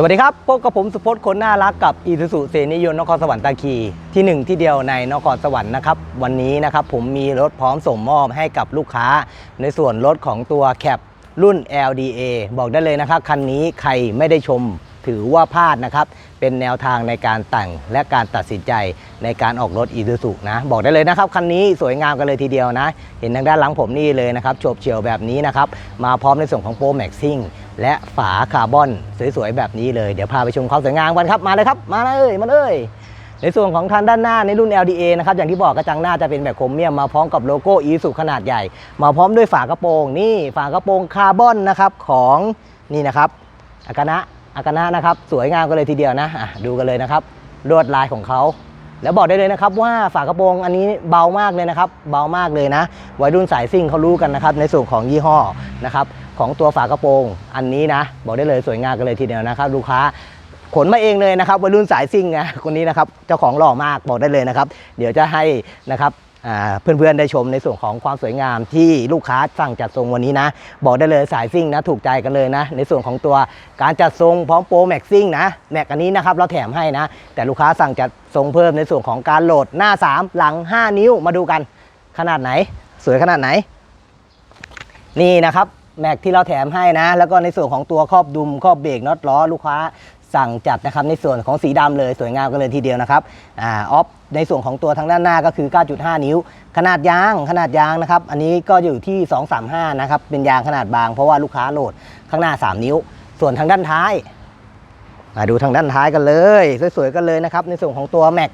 สวัสดีครับ พบกับผมสุพจน์คนน่ารักกับอี u ู u เสนิยนนครสวรรค์ตาคีที่หนึ่งที่เดียวในนครสวรรค์นะครับ วันนี้นะครับผมมีรถพร้อมส่งมอบให้กับลูกค้า ในส่วนรถของตัวแคปรุ่น LDA บอกได้เลยนะครับ คันนี้ใครไม่ได้ชม ถือว่าพลาดนะครับ เป็นแนวทางในการแต่งและการตัดสินใจในการออกรถอี u ู u นะ บอกได้เลยนะครับ คันนี้สวยงามกันเลยทีเดียวนะ เห็นทางด้านหลังผมนี่เลยนะครับโฉบเฉี่ยวแบบนี้นะครับ มาพร้อมในส่วนของโปรแม็กซิ่งและฝาคาร์บอนสวยๆแบบนี้เลยเดี๋ยวพาไปชมความสวยงามกันครับมาเลยครับ มาเลยมาเลยในส่วนของทางด้านหน้าในรุ่น LDA นะครับอย่างที่บอกกระจังหน้าจะเป็นแบบโครเมียมมาพร้อมกับโลโก้อีสุขนาดใหญ่ มาพร้อมด้วยฝากระโปรงนี่ฝากระโปรงคาร์บอนนะครับของนี่นะครับอากานะ อากานะนะครับ สวยงามกันเลยทีเดียวนะะดูกันเลยนะครับลวดลายของเขาแล้วบอกได้เลยนะครับว่าฝากระโปรงอันนี้เบามากเลยนะครับ เบามากเลยนะ วัยรุ่นสายซิ่งเขารู้กันนะครับ ในส่วนของยี่ห้อนะครับของตัวฝากระโปรงอันนี้นะ บอกได้เลยสวยงามกันเลยทีเดียวนะครับ ลูกค้าขนมาเองเลยนะครับวัยรุ่นสายซิ่งนะคนนี้นะครับเจ้าของหล่อมากบอกได้เลยนะครับ เดี๋ยวจะให้นะครับ เพื่อนๆได้ชมในส่วนของความสวยงามที่ลูกค้าสั่งจัดทรงวันนี้นะ บอกได้เลยสายซิ่งนะถูกใจกันเลยนะ ในส่วนของตัวการจัดทรงพร้อมโปรแม็กซิ่งนะแม็กอันนี้นะครับเราแถมให้นะ แต่ลูกค้าสั่งจัดทรงเพิ่มในส่วนของการโหลดหน้า 3 หลัง 5 นิ้วมาดูกัน ขนาดไหน สวยขนาดไหน นี่นะครับแม็กที่เราแถมให้นะ แล้วก็ในส่วนของตัวครอบดุมครอบเบรกน็อตล้อลูกค้า สั่งจัดนะครับในส่วนของสีดำเลยสวยงามกันเลยทีเดียวนะครับอ่าออฟในส่วนของตัวทางด้านหน้าก็คือ 9.5 นิ้ว ขนาดยางขนาดยางนะครับ อันนี้ก็อยู่ที่ 235 นะครับ เป็นยางขนาดบาง เพราะว่าลูกค้าโหลดข้างหน้า 3 นิ้ว ส่วนทางด้านท้ายมาดูทางด้านท้ายกันเลย สวยๆกันเลยนะครับ ในส่วนของตัวแม็ก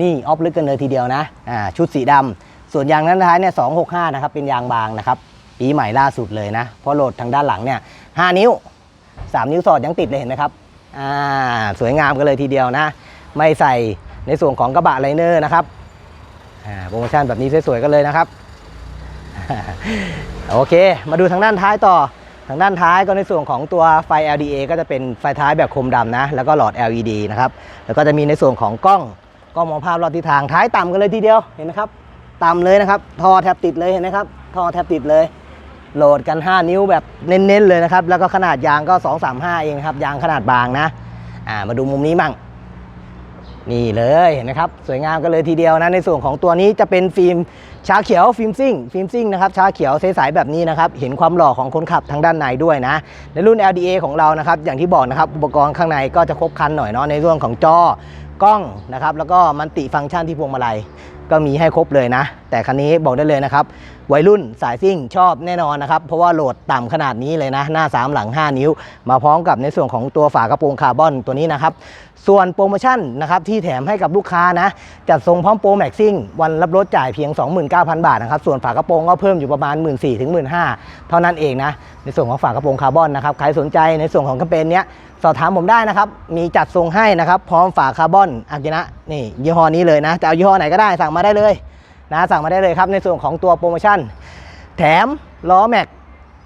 นี่ออฟลึกกันเลยทีเดียวนะอ่าชุดสีดำส่วนยางด้านท้ายเนี่ย 265 นะครับ เป็นยางบางนะครับปีใหม่ล่าสุดเลยนะเพราะโหลดทางด้านหลังเนี่ย 5 นิ้ว 3 นิ้วสอดยังติดเลยเห็นไหมครับ อ่าสวยงามกันเลยทีเดียวนะ ไม่ใส่ในส่วนของกระบะไลเนอร์นะครับอ่าโปรโมชั่นแบบนี้สวยๆกันเลยนะครับ โอเค มาดูทางด้านท้ายต่อทางด้านท้ายก็ในส่วนของตัวไฟ LDA ก็จะเป็นไฟท้ายแบบโคมดำนะ แล้วก็หลอด LED นะครับ แล้วก็จะมีในส่วนของกล้องกล้องมองภาพรอบทิศทางท้ายต่ำกันเลยทีเดียวเห็นไหมครับต่ำเลยนะครับท่อแทบติดเลยเห็นไหมครับท่อแทบติดเลย โหลดกัน 5 นิ้วแบบเน้นๆเลยนะครับ แล้วก็ขนาดยางก็ 235 เองครับ ยางขนาดบางนะอ่ามาดูมุมนี้มั่ง นี่เลยเห็นไหมครับ สวยงามกันเลยทีเดียวนะ ในส่วนของตัวนี้จะเป็นฟิล์ม ชาเขียวฟิล์มซิ่งฟิล์มซิ่งนะครับชาเขียวใสๆแบบนี้นะครับเห็นความหล่อของคนขับทางด้านในด้วยนะในรุ่น LDA ของเรานะครับอย่างที่บอกนะครับอุปกรณ์ข้างในก็จะครบครันหน่อยเนาะในเรื่องของจอกล้องนะครับแล้วก็มันติฟังก์ชันที่พวงมาลัยก็มีให้ครบเลยนะ แต่คันนี้บอกได้เลยนะครับ วัยรุ่นสายซิ่งชอบแน่นอนนะครับ เพราะว่าโหลดต่ำขนาดนี้เลยนะ หน้า 3 หลัง 5 นิ้ว มาพร้อมกับในส่วนของตัวฝากระโปรงคาร์บอนตัวนี้นะครับ ส่วนโปรโมชั่นนะครับที่แถมให้กับลูกค้านะ จัดส่งพร้อมโปรแม็กซิ่งวันรับรถจ่ายเพียง9,000 บาทนะครับ ส่วนฝากระโปรงก็เพิ่มอยู่ประมาณ 1 4ื่นถึงหมื่นเท่านั้นเองนะ ในส่วนของฝากระโปรงคาร์บอนนะครับ ใครสนใจในส่วนของแคมเปญเนี้ยสอบถามผมได้นะครับ มีจัดส่งให้นะครับ พร้อมฝาคาร์บอนอากินะ นี่ยี่ห้อนี้เลยนะ จะเอายี่ห้อไหนก็ได้สั่งมาได้เลยนะ สั่งมาได้เลยครับ ในส่วนของตัวโปรโมชั่น แถมล้อแม็ก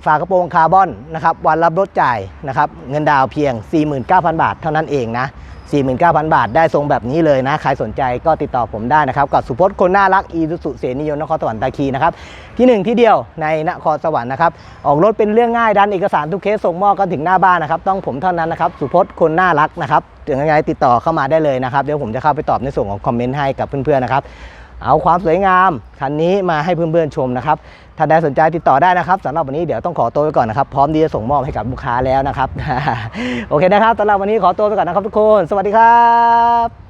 ฝากระโปรงคาร์บอนนะครับ วันรับรถจ่ายนะครับ เงินดาวเพียง 49,000 บาทเท่านั้นเองนะ 49,000 บาท ได้ทรงแบบนี้เลยนะ ใครสนใจก็ติดต่อผมได้นะครับ กับสุพจน์คนน่ารัก อีสุสุเสนิยนนครสวรรค์ตาคีนะครับ ที่หนึ่งที่เดียวในนครสวรรค์นะครับ ออกรถเป็นเรื่องง่ายดันเอกสารทุกเคสส่งมอบกันถึงหน้าบ้านนะครับ ต้องผมเท่านั้นนะครับ สุพจน์คนน่ารักนะครับยังไงติดต่อเข้ามาได้เลยนะครับ เดี๋ยวผมจะเข้าไปตอบในส่วนของคอมเมนต์ให้กับเพื่อนๆนะครับ เอาความสวยงามคันนี้มาให้เพื่อนๆชมนะครับถ้าใดสนใจติดต่อได้นะครับสำหรับวันนี้เดี๋ยวต้องขอตัวไปก่อนนะครับ พร้อมที่จะส่งมอบให้กับลูกค้าแล้วนะครับ โอเคนะครับสำหรับวันนี้ขอตัวไปก่อนนะครับทุกคน สวัสดีครับ